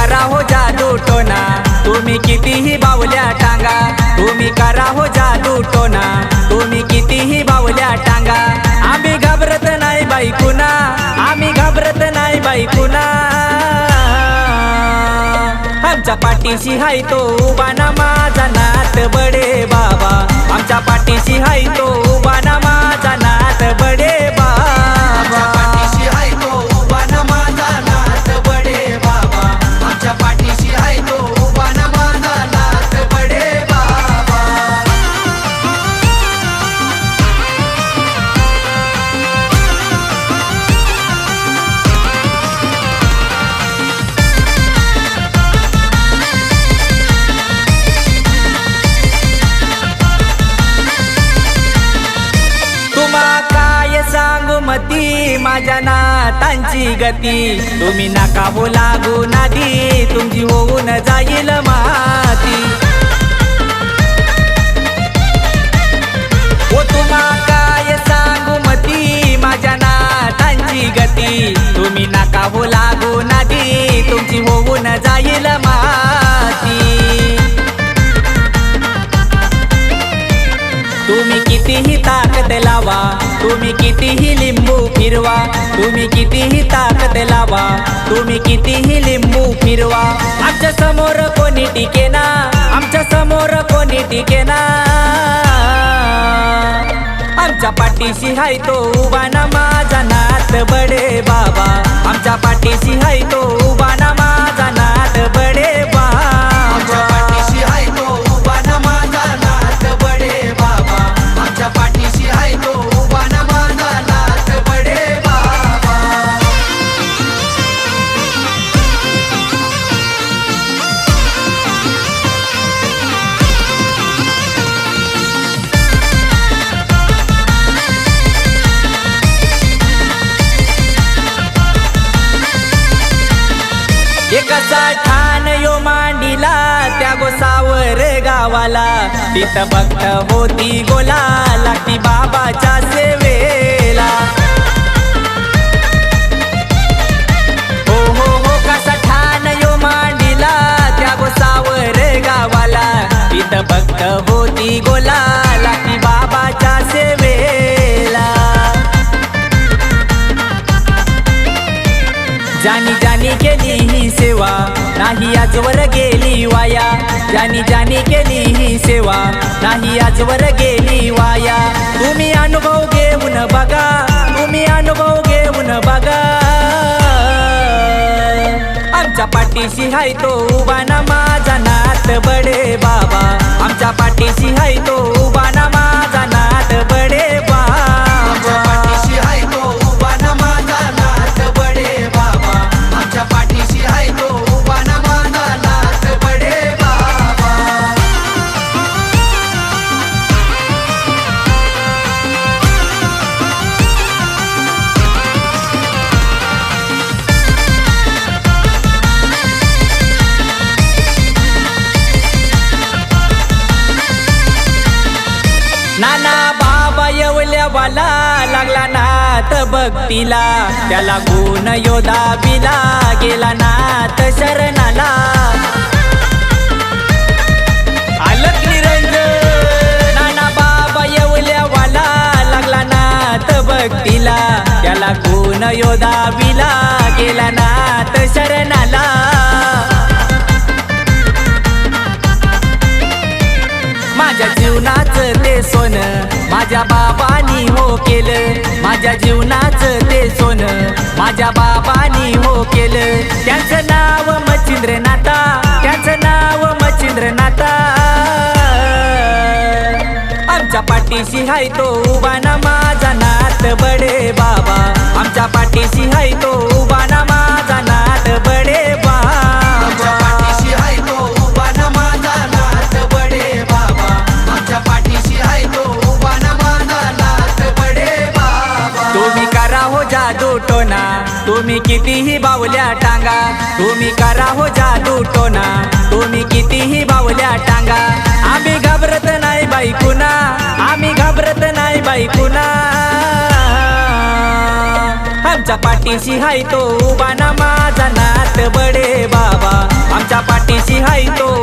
करा हो जादू टोना. तुम्ही कितीही बावल्या टांगा. तुम्ही करा हो जादू टोना. तुम्ही कितीही बावल्या टांगा. आम्ही घाबरत नाही बाई कुणा. आम्ही घाबरत नाही बाई कुणा. आमच्या पाठीशी हाय तो उभा ना माझा नात बडे बाबा. आमच्या माझ्या नातांची गती. तुम्ही नका बोलागू नादी. तुमची होऊन जाईल माती. कितीही लावा. तुम्ही कितीही लिंबू फिरवा. आमच्यासमोर कोणी टिकेना आमच्यासमोर कोणी टिकेना आमच्या पाठीशी हाय तो उभा ना माझा नात बडे बाबा. आमच्या पाठीशी हाय तो उभा ना कसा ठाण यो मांडीला त्या गोसावर गावाला. तिथं भक्त होती गोला लागती बाबाच्या सेवेला. हो हो हो कसा ठाण यो मांडीला त्या गोसावर गावाला. तिथं भक्त होती गोला नाही आजवर गेली वाया. ज्यानी ज्यानी केली ही सेवा नाही आजवर गेली वाया. तुम्ही अनुभव घेऊन बघा तुम्ही अनुभव घेऊन बघा. आमच्या पाठीशी हाय तो उभा ना माझा नात बडे बाबा. आमच्या पाठीशी हाय तो उभा ना भक्तीला त्याला गुण योधा बिला गेला नाथ शरणाला. आलक निरंजन नाना बाबा येवल्यावाला लागला नाथ भक्तीला त्याला गुण योधा बिला गेला नाथ शरणाला. माझ्या जीवनाचं ते सोनं माझ्या बाबानी हो केलं माझ्या जीवनाचं ते सोन. माझ्या बाबानी हो केलं त्यांचं नाव मच्छिंद्र नाता त्यांचं नाव मच्छिंद्र नाता. आमच्या पाठीशी हाय तो उभा ना माझा नात बडे बाबा. आमच्या पाठीशी हाय तो तुम्ही कितीही बावल्या टांगा. तुम्ही करा हो जादू टोना. तुम्ही कितीही बावल्या टांगा. आम्ही घाबरत नाही बाई कुणा. आम्ही घाबरत नाही बाई कुणा. आमच्या पाठीशी हाय तो उभा ना माझा नात बडे बाबा. आमच्या पाठीशी हाय तो